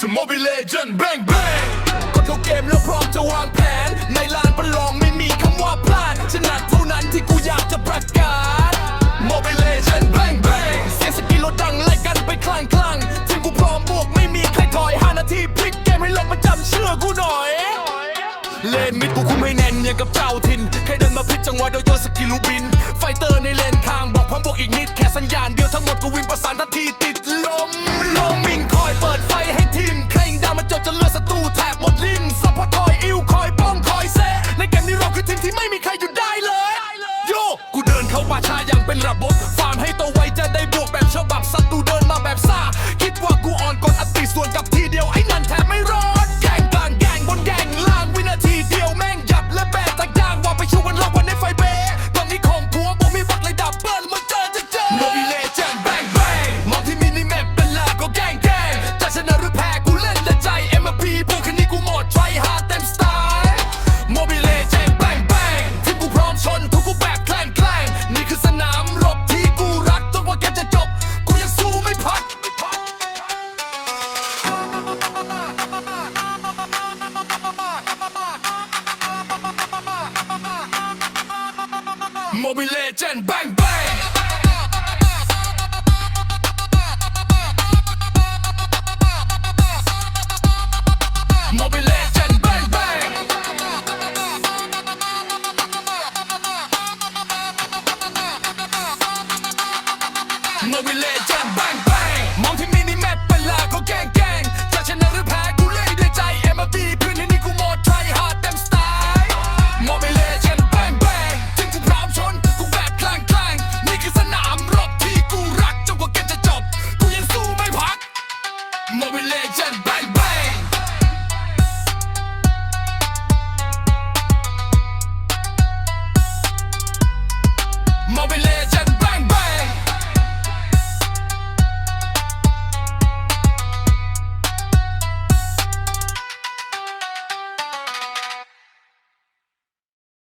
สมบิเลเจนแบงแบงก็เข้าเกมแล้วพร้อมจะวางแผน ในลานประลองไม่มีคำว่าพลาดชนะเท่านั้นที่กูอยากจะประกาศ Mobilation Bang Bang เสียงสกิลรถดังไล่กันไปคลั่งคลั่งทีมกูพร้อมบวกไม่มีใครถอย5นาทีพลิกเกมให้ลงมาจำเชื่อกูหน่อย เลนมิดกูคุมให้แน่นอย่างกับเจ้าทินแค่เดินมาพลิกจังหวะโดยตัวสกิลลูบิน ไฟเตอร์ในเลนข้างบอกพร้อมบวกอีกนิดแค่สัญญาณเดียวทั้งหมดกูวิ่งประสานทัน อย่างเป็นระบบฟาร์มให้โตวไวจะได้บวกแบบฉบับศัตรูเดินมาแบบซ่า Mobile Legend Bang Bang. Mobile Legend Bang Bang. Mobile